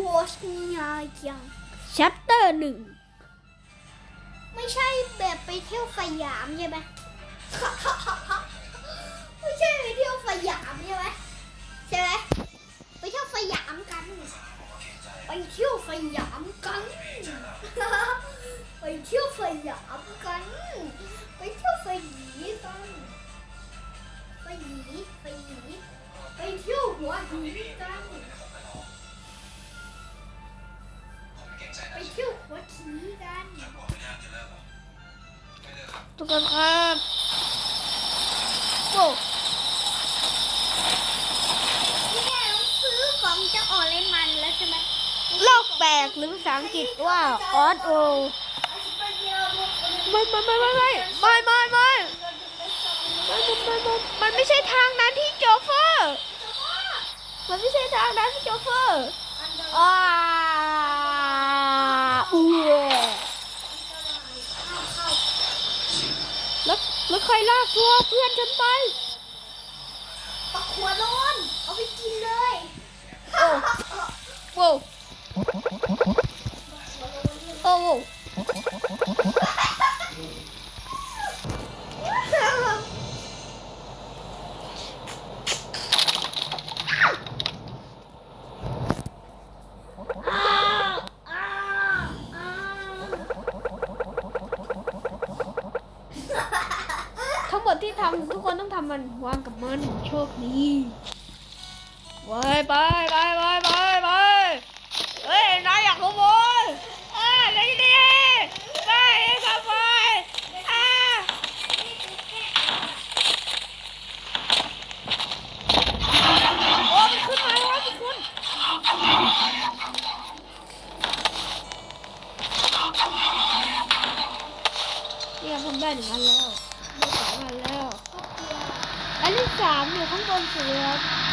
วอชยายังชัปเตอร์หนึ่งไม่ใช่แบบไปเที่ยวสยามใช่ไหมไม่ใช่ไปเที่ยวสยามใช่ไหมใช่ไหมไปเที่ยวสยามกัน ไปเที่ยวสยามกัน ไปเที่ยวสยามกัน ไปเที่ยวสยีกันสยีสยีไปเที่ยวหัวหินกัน ไปเที่ยวหัวหินกันทุกคนครับโอ้พี่แม่ต้องซื้อของเจะออกเลยมันแล้วใช่ไหมโลกแปลกหรือภาษาอังกฤษว่าออสโอไม่ไม่ไม่ไม่ไม่ไม่ไม่ไม่ไม่ไม่ไม่มันไม่ใช่ทางนั้นที่โจเฟอร์ มันไม่ใช่ทางนั้นที่โจเฟอร์อ่าอู แล้วแล้วใครลากตัวเพื่อนฉันไปปักหัวโนนเอาไปกินเลยโอ้โว้โอ้โว้ ที่ทำทุกคนต้องทำมันวางกับมันโชคดีไปไปไปไปไปไปเฮ้ยนายอยากขโมยอ่าเลยดีไปขโมยอ่าโอ้มันขึ้นมาแล้วมันขึ้นเนี่ยผมได้หนึ่งอันแล้วได้สองอันแล้ว อันที่ สามอยู่ข้างบนสุดเลยครับ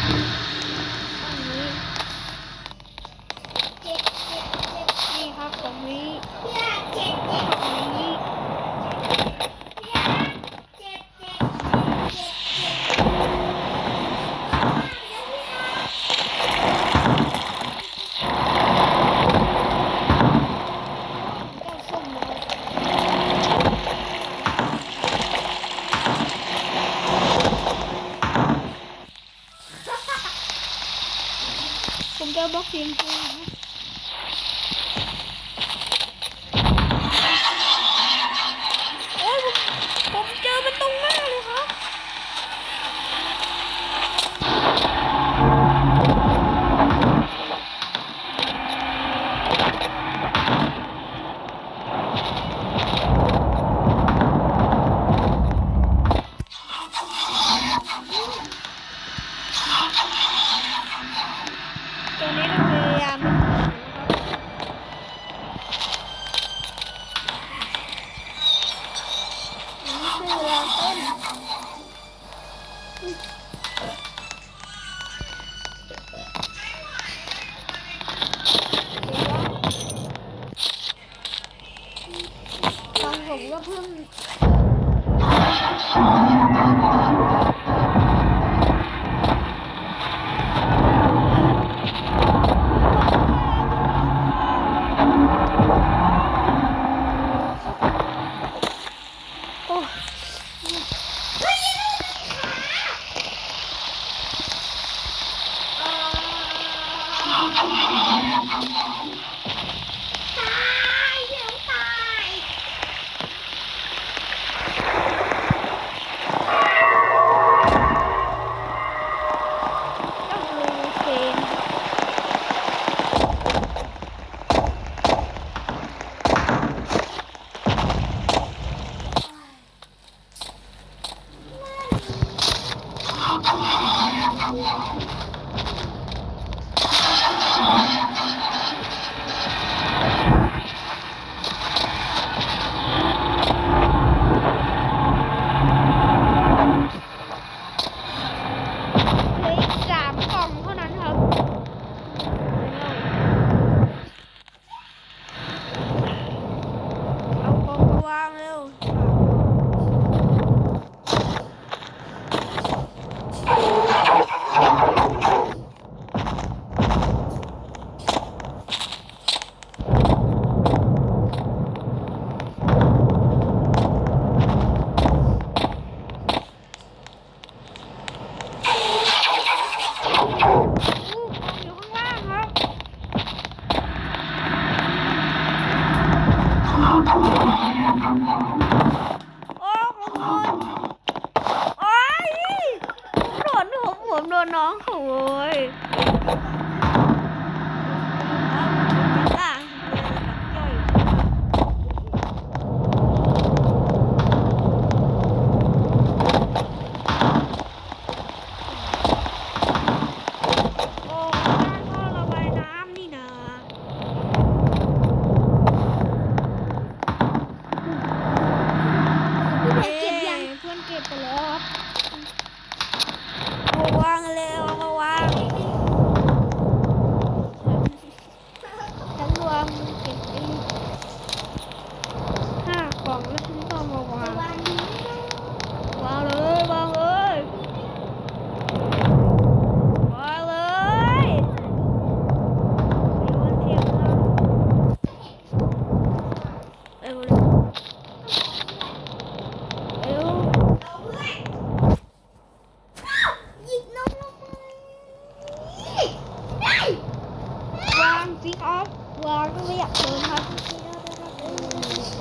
สิครับวางก็ไม่อยากโดนครับ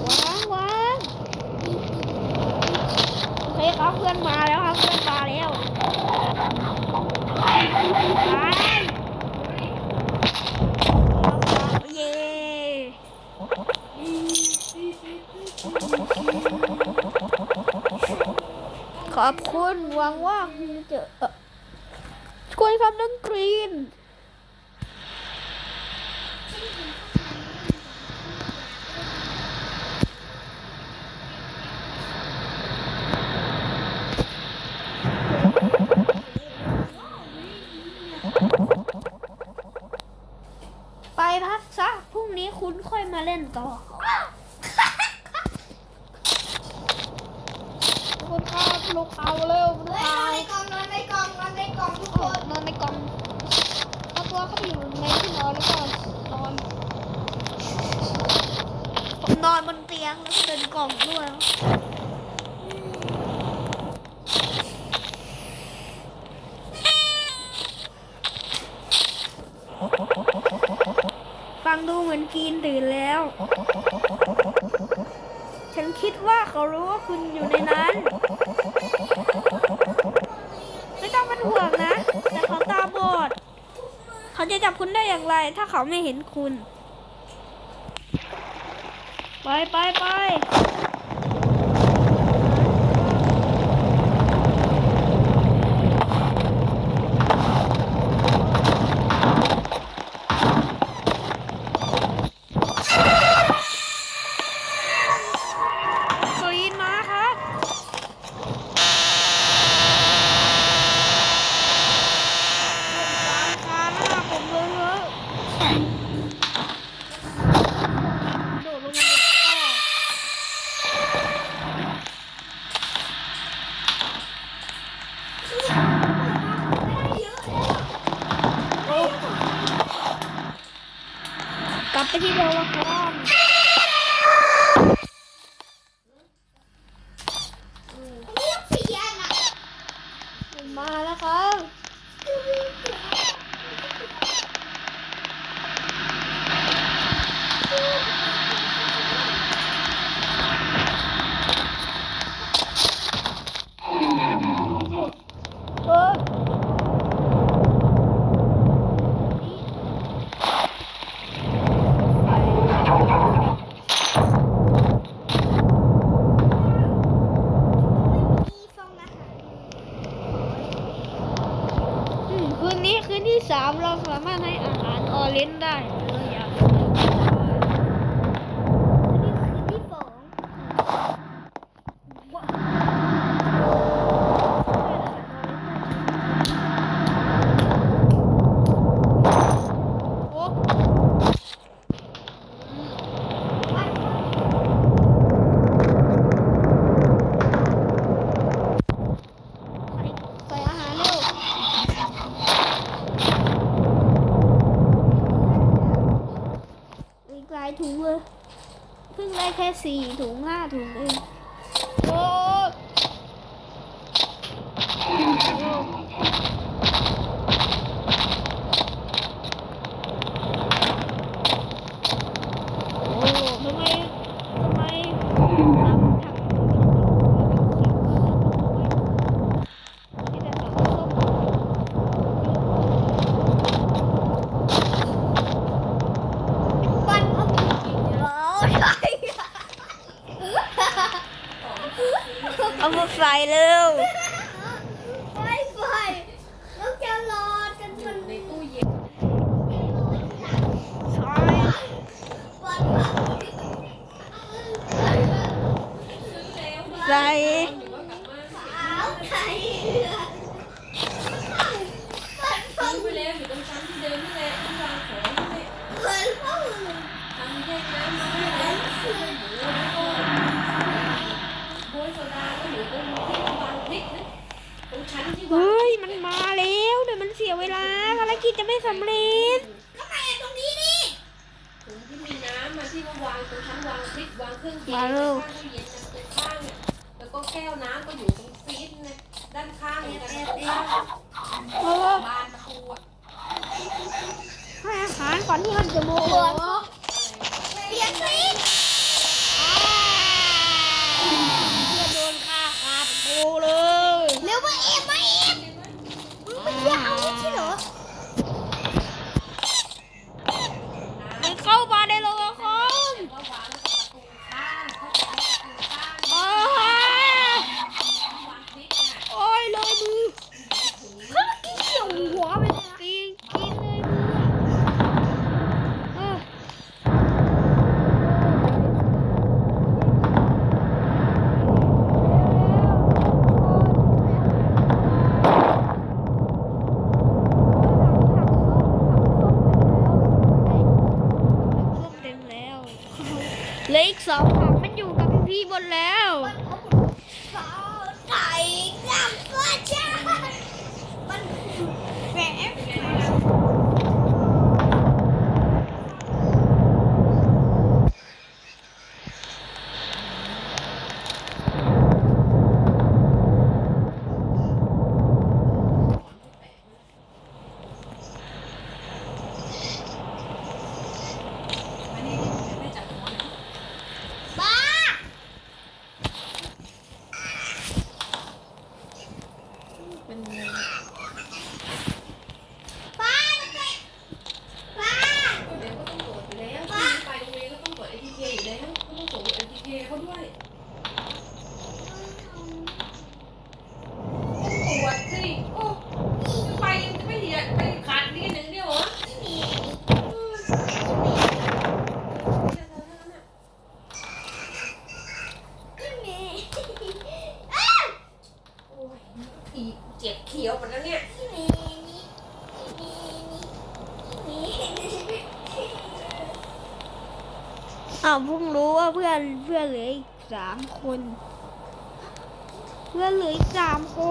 วางวางโอเคครับเพื่อนมาแล้วครับเพื่อนมาแล้วไปเย้ขอบคุณหวังว่าคุณจะเออช่วยทำหนังกรีน ไปพักซะพรุ่งนี้คุณค่อย มาเล่นต่อคุณครับลูกเขาเร็วลูกเฮ้ยเขานอนในกล่องนอนในกล่องนอนในกล่องทุกคนนอนในกล่องเอาตัวเข้าไปอยู่ในที่นอนแล้วก็นอนผมนอนบนเตียงแล้วก็เดินกล่องด้วยฟังดูเห มือนกีนตื่นแล้ว ฉันคิดว่าเขารู้ว่าคุณอยู่ในนั้น ไม่ต้องเป็นห่วงนะ แต่เขาตาบอด เขาจะจับคุณได้อย่างไร ถ้าเขาไม่เห็นคุณ ไปไปไปกรีนมาครับกลางคาหน้าผมเลยเหรอโดดลงมาในท่อ กลับไปที่เดิมแล้วครับ นี่เสียนะ มาแล้วครับ เออ มีฟองอาหาร อืมคืนนี้คืนที่สามเราสามารถให้อาหารออเรนจ์ได้เราอยาก นี่คือที่สอง โอ้ ใส่อาหารเร็ว อีกหลายถุงเลย เพิ่ง ได้แค่ ไฟเร็ว แก้วน้ำก็อยู่ตรงซีดนะด้านข้างนี่นะด้านข้างเออบานประตูอะ ให้านารก่อนที่มันจะโมโห บนแล้ว คนเพื่อเหลืออีกสามคน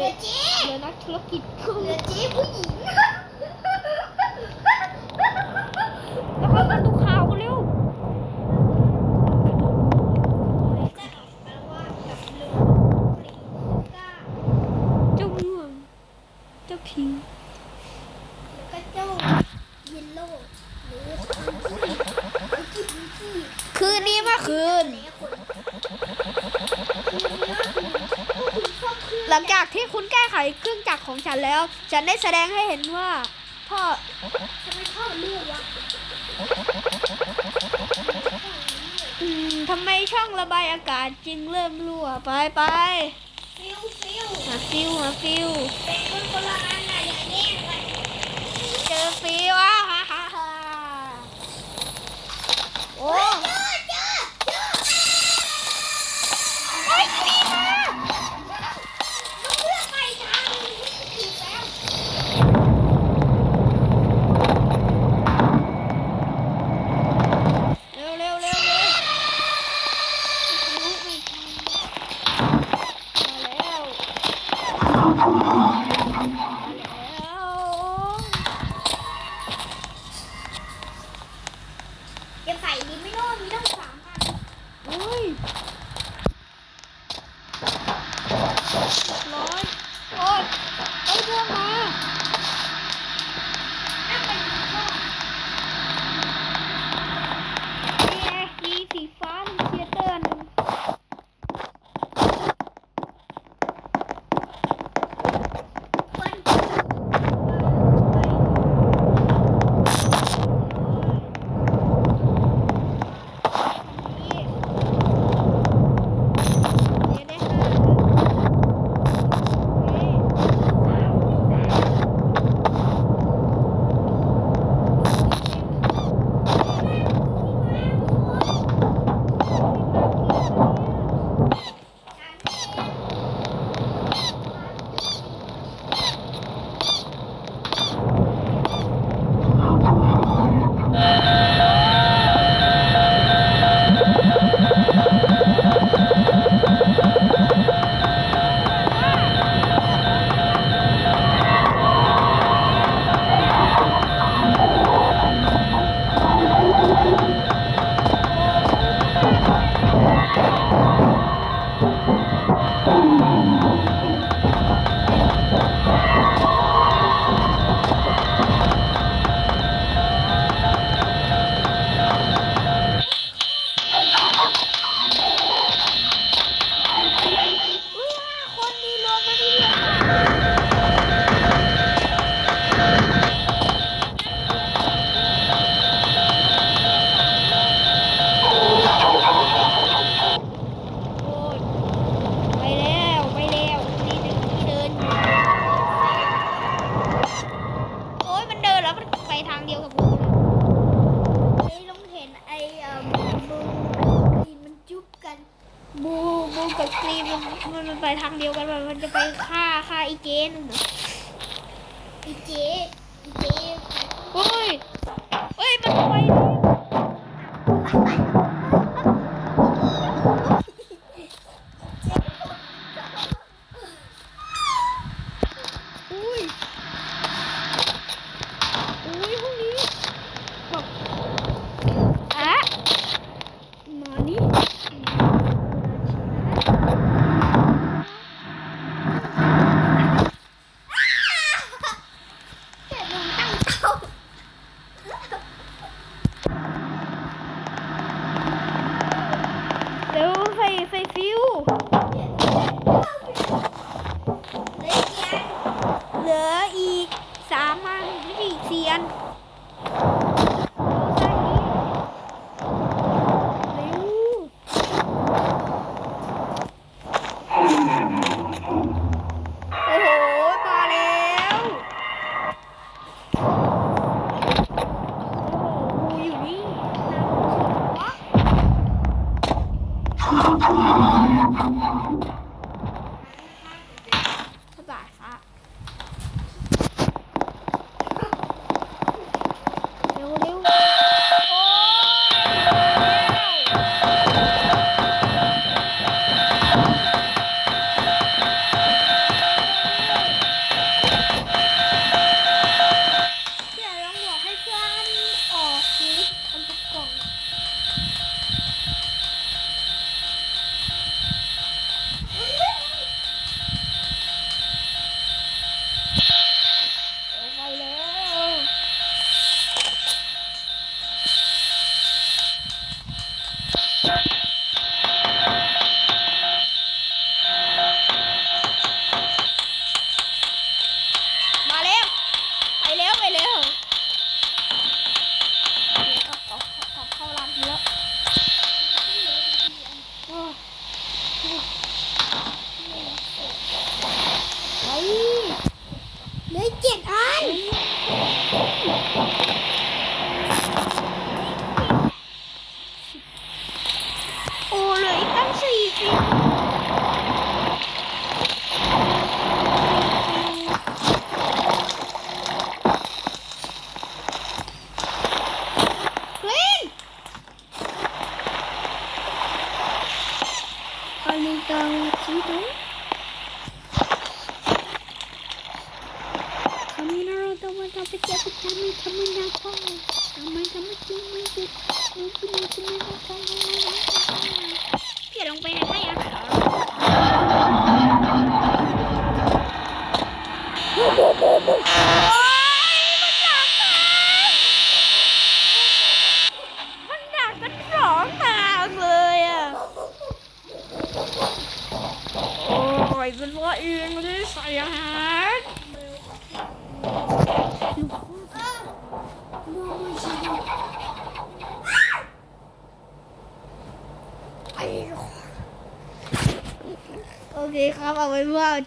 เดี๋รือนักธุรกิจคือหรือจ๊ผู้หญิง ฉันแล้ว ฉันได้แสดงให้เห็นว่า พ่อทำไมพ่อลืกวะอืมทำไมช่องระบายอากาศจึงเริ่มรั่วไปไปฟิวฟิวาฟิวหาฟิว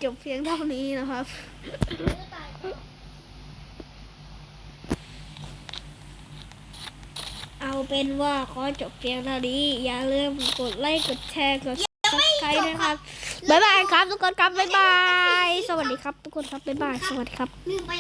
จบเพียงเท่านี้นะครับ เอาเป็นว่าขอจบเพียงเท่านี้ อย่าลืมกดไลค์กดแชร์กดซับสไครนะครับบ๊ายบายครับทุกคนครับบ๊ายบาย สวัสดีครับทุกคนครับบ๊ายบาย สวัสดีครับ